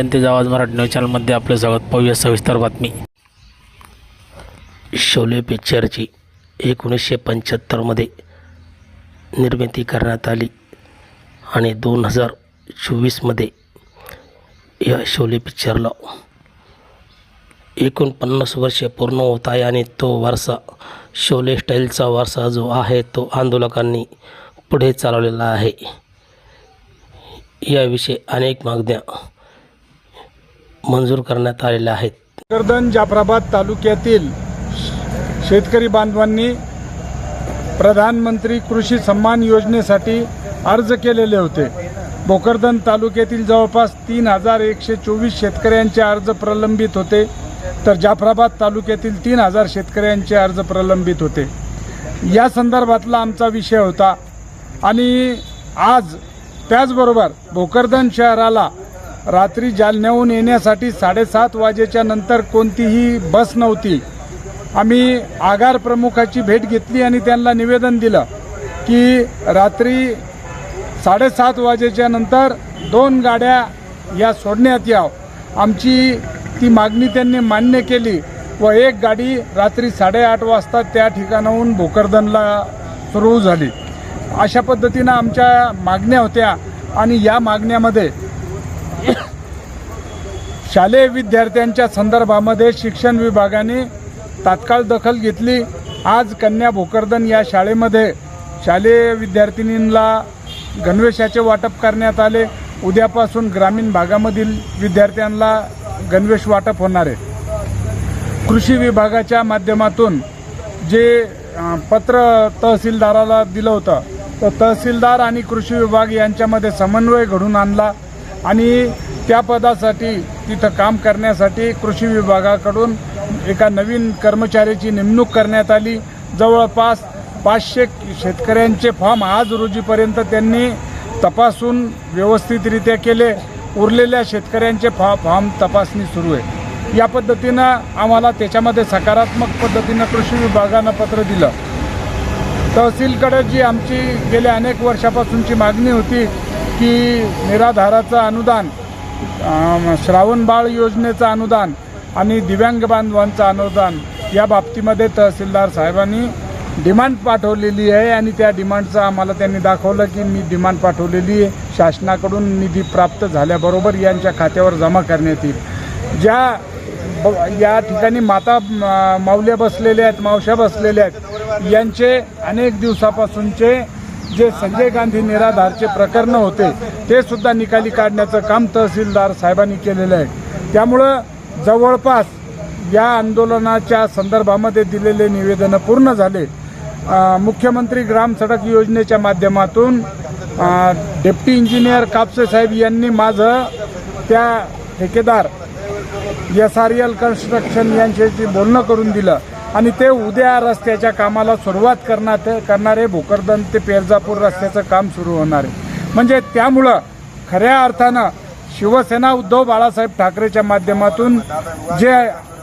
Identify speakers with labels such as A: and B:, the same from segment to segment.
A: जनतेचा आवाज मराठी न्यूज चॅनलमध्ये आपलं स्वागत. पाहूया सविस्तर बातमी. शोले पिक्चरची एकोणीसशे पंच्याहत्तरमध्ये निर्मिती करण्यात आली आणि दोन हजार चोवीसमध्ये या शोले पिक्चरला एकोणपन्नास वर्षे पूर्ण होत आहे आणि तो वारसा शोले स्टाईलचा वारसा जो आहे तो आंदोलकांनी पुढे चालवलेला आहे. याविषयी अनेक मागण्या मंजूर करण्यात आलेल्या आहेत.
B: कर्दन जाफराबाद तालुक्यातील शेतकरी बांधवांनी प्रधानमंत्री कृषी सन्मान योजनेसाठी अर्ज केलेले होते. भोकरदन तालुक्यातील जवळपास तीन हजार एकशे चोवीस शेतकऱ्यांचे अर्ज प्रलंबित होते. तर जाफराबाद तालुक्यातील तीन हजार शेतकऱ्यांचे अर्ज प्रलंबित होते. या संदर्भातला आमचा विषय होता आणि आज त्याचबरोबर भोकरदन शहराला रात्री जालन्याहून येण्यासाठी साडेसात वाजेच्या नंतर कोणतीही बस नव्हती. आम्ही आगार प्रमुखाची भेट घेतली आणि त्यांना निवेदन दिलं की रात्री साडेसात वाजेच्या नंतर दोन गाड्या या सोडण्यात याव. आमची ती मागणी त्यांनी मान्य केली व एक गाडी रात्री साडेआठ वाजता त्या ठिकाणाहून भोकरदनला सुरू झाली. अशा पद्धतीनं आमच्या मागण्या होत्या आणि या मागण्यामध्ये शालेय विद्यार्थ्यांच्या संदर्भामध्ये शिक्षण विभागाने तात्काळ दखल घेतली. आज कन्या भोकरदन या शाळेमध्ये शालेय विद्यार्थिनींना गणवेशाचे वाटप करण्यात आले. उद्यापासून ग्रामीण भागामधील विद्यार्थ्यांना गणवेश वाटप होणार आहे. कृषी विभागाच्या माध्यमातून जे पत्र तहसीलदाराला दिलं होतं तर तहसीलदार आणि कृषी विभाग यांच्यामध्ये समन्वय घडून आणला. आणि त्या पदासाठी तिथं काम करण्यासाठी कृषी विभागाकडून एका नवीन कर्मचाऱ्याची नेमणूक करण्यात आली. जवळपास पाचशे शेतकऱ्यांचे फॉर्म आज रोजीपर्यंत त्यांनी तपासून व्यवस्थितरित्या केले. उरलेल्या शेतकऱ्यांचे फॉ फॉर्म तपासणी सुरू आहे. या पद्धतीनं आम्हाला त्याच्यामध्ये सकारात्मक पद्धतीनं कृषी विभागानं पत्र दिलं. तहसीलकडे जी आमची गेल्या अनेक वर्षापासूनची मागणी होती की निराधाराचं अनुदान श्रावण बाळ योजनेचं अनुदान आणि दिव्यांग बांधवांचं अनुदान या बाबतीमध्ये तहसीलदार साहेबांनी डिमांड पाठवलेली आहे आणि त्या डिमांडचं आम्हाला त्यांनी दाखवलं की मी डिमांड पाठवलेली आहे. शासनाकडून निधी प्राप्त झाल्याबरोबर यांच्या खात्यावर जमा करण्यात येईल. ज्या ब या ठिकाणी माता म- माऊल्या बसलेल्या आहेत मावश्या बसलेल्या आहेत यांचे अनेक दिवसापासूनचे जे संजय गांधी निराधारचे प्रकरणं होते ते सुद्धा निकाली काढण्याचं काम तहसीलदार साहेबांनी केलेलं आहे. त्यामुळं जवळपास या आंदोलनाच्या संदर्भामध्ये दिलेले निवेदनं पूर्ण झाले. मुख्यमंत्री ग्राम सडक योजनेच्या माध्यमातून डेप्टी इंजिनियर कापसे साहेब यांनी माझं त्या ठेकेदार एस आर एल कन्स्ट्रक्शन यांच्याशी बोलणं करून दिलं. आणि ते उद्या रस्त्याच्या कामाला सुरुवात करणार करणारे भोकरदन ते पेरजापूर रस्त्याचं काम सुरू होणार आहे. म्हणजे त्यामुळं खऱ्या अर्थानं शिवसेना उद्धव बाळासाहेब ठाकरेच्या माध्यमातून जे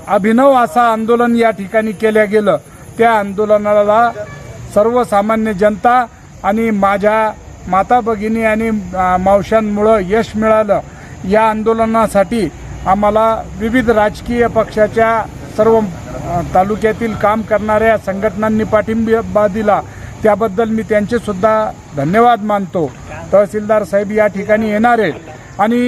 B: अभिनव असं आंदोलन या ठिकाणी केलं गेलं त्या आंदोलनाला सर्वसामान्य जनता आणि माझ्या माता भगिनी आणि मावशांमुळं यश मिळालं. या आंदोलनासाठी आम्हाला विविध राजकीय पक्षाच्या सर्व तालुक्यातील काम करणाऱ्या संघटनांनी पाठिंबा दिला त्याबद्दल मी त्यांचे सुद्धा धन्यवाद मानतो. तहसीलदार साहेब या ठिकाणी येणार आहेत आणि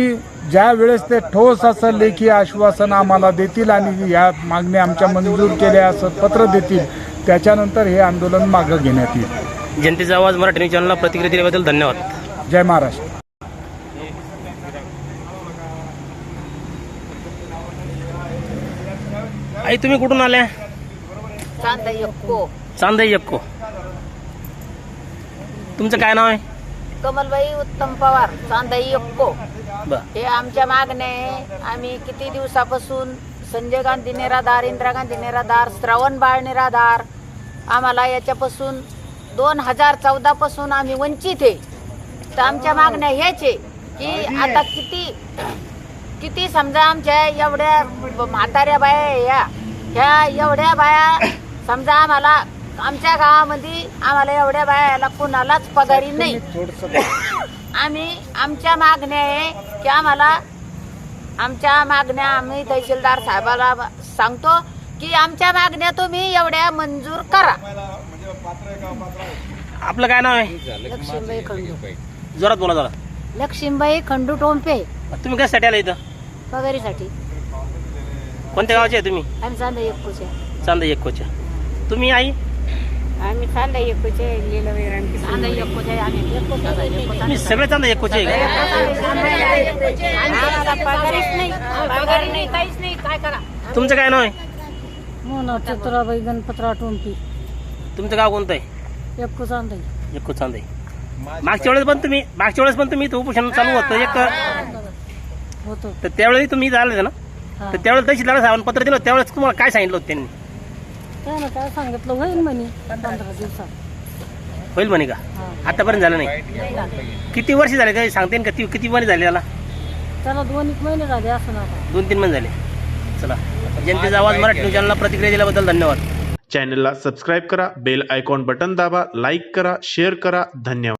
B: ज्या वेळेस ते ठोस असं लेखी आश्वासन आम्हाला देतील आणि या मागण्या आमच्या मंजूर केल्या असं पत्र देतील त्याच्यानंतर हे आंदोलन मागं घेण्यात येईल.
A: जनतेचा आवाज मराठी न्यूज चॅनलला प्रतिक्रिया दिल्याबद्दल धन्यवाद.
B: जय महाराष्ट्र.
A: आई तुम्ही कुठून आल्या?
C: चांदा यक्को
A: चांदई यक्को तुमचं काय नाव आहे?
C: कमलबाई उत्तम पवार चांदाई यक्को हे आमच्या मागण्या आहे. आम्ही किती दिवसापासून संजय गांधी निराधार इंदिरा गांधी निराधार श्रावण बाळ निराधार आम्हाला याच्यापासून दोन हजार चौदा पासून आम्ही वंचित आहे. तर आमच्या मागण्या ह्याच आहे की आता किती किती समजा आमच्या एवढ्या म्हाताऱ्या बाया या ह्या एवढ्या बाया समजा आम्हाला आमच्या गावामध्ये आम्हाला एवढ्या बायाला कुणालाच पगारी नाही. आम्ही आमच्या मागण्या आहे की आम्हाला आमच्या मागण्या आम्ही तहसीलदार साहेबाला सांगतो की आमच्या मागण्या तुम्ही एवढ्या मंजूर करा.
A: आपलं काय नाव आहे?
C: लक्ष्मीबाई खंडू.
A: जोरात बोला जरा.
C: लक्ष्मीबाई खंडू टोंपे.
A: तुम्ही कशासाठी आला इथं?
C: पगारीसाठी.
A: कोणत्या गावाचे आहे तुम्ही?
C: आम्ही चांदा एकूचे.
A: चांदा एकोच्या तुम्ही आई?
C: आम्ही चांदा एकूचे चांदा एकूचे आम्ही एकूचे
A: तुम्ही सगळे चांदा एकोचे आहे का?
C: आम्हाला पगारीच नाही पगारी नाही काहीच नाही काय करा?
A: तुमचं काय नाव आहे?
D: मोना चित्राबाई गणपतराव टोंपी
A: तुमचं गाव कोणतं आहे?
D: एकू चांदाई.
A: एकूच चांदा आहे मागच्या वेळेस पण तुम्ही मागच्या वेळेस पण तुम्ही इथं उपोषण चालू होतं एक
D: होतो.
A: तर त्यावेळी तुम्ही होते ना. तर त्यावेळेस तहसीलदार साहेबांनी पत्र दिलं होतं, त्यावेळेस तुम्हाला काय सांगितलं होतं त्यांनी?
D: त्यानं काय सांगितलं? होईल म्हणे पंधरा दिवसात.
A: होईल म्हणे का?
D: हा.
A: आतापर्यंत झालं नाही. किती वर्ष झाले काही सांगते का? किती किती महिने झाले त्याला
D: त्याला दोन एक महिने झाले असं ना आता.
A: दोन तीन महिने झाले. चला. जनतेचा आवाज मराठी न्यूज चॅनलला प्रतिक्रिया दिल्याबद्दल धन्यवाद.
E: चॅनलला सबस्क्राईब करा बेल आयकॉन बटन दाबा लाईक करा शेअर करा. धन्यवाद.